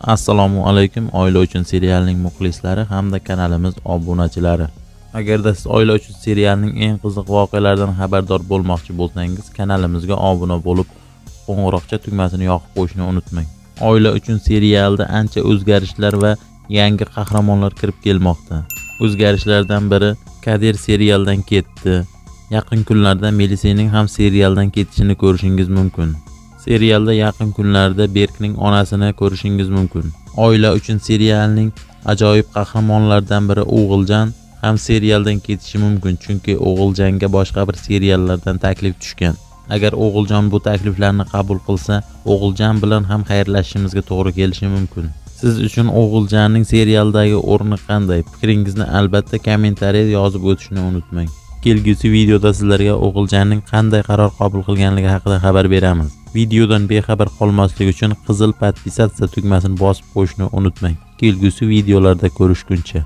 assalomu alaykum. Oila uchun serialning muxlislari hamda kanalimiz obunachilari. Agarda siz oila uchun serialning eng qiziq voqealaridan xabardor bo'lmoqchi bo'lsangiz kanalimizga obuna bo'lib qo'ng'iroqcha tugmasini yoqib qo'yishni unutmang. Oila uchun serialda ancha o'zgarishlar va yangi qahramonlar kirib kelmoqda. O'zgarishlardan biri kadir serialdan ketdi. Yaqin kunlarda melisening ham serialdan ketishini ko'rishingiz mumkin. Serialda yaqin kunlarda berkning onasini ko'rishingiz mumkin. Oila uchun serialning ajoyib qahramonlaridan biri o'g'iljon ham serialdan ketishi mumkin chunki o'g'iljonga boshqa bir seriallardan taklif tushgan. Agar o'g'iljon bu takliflarni qabul qilsa o'g'iljon bilan ham xayrlashishimizga to'g'ri kelishi mumkin. Siz uchun o'g'iljonning serialdagi o'rni qanday? Fikringizni albatta kommentariya yozib o'tishni unutmang. Kelgusi videoda sizlarga o'g'iljonning qanday qaror qabul qilganligi haqida xabar beramiz. Videodan bexabar qolmaslik uchun qizil podpisatsiya tugmasini bosib qo'yishni unutmang. Kelgusi videolarda ko'rishguncha.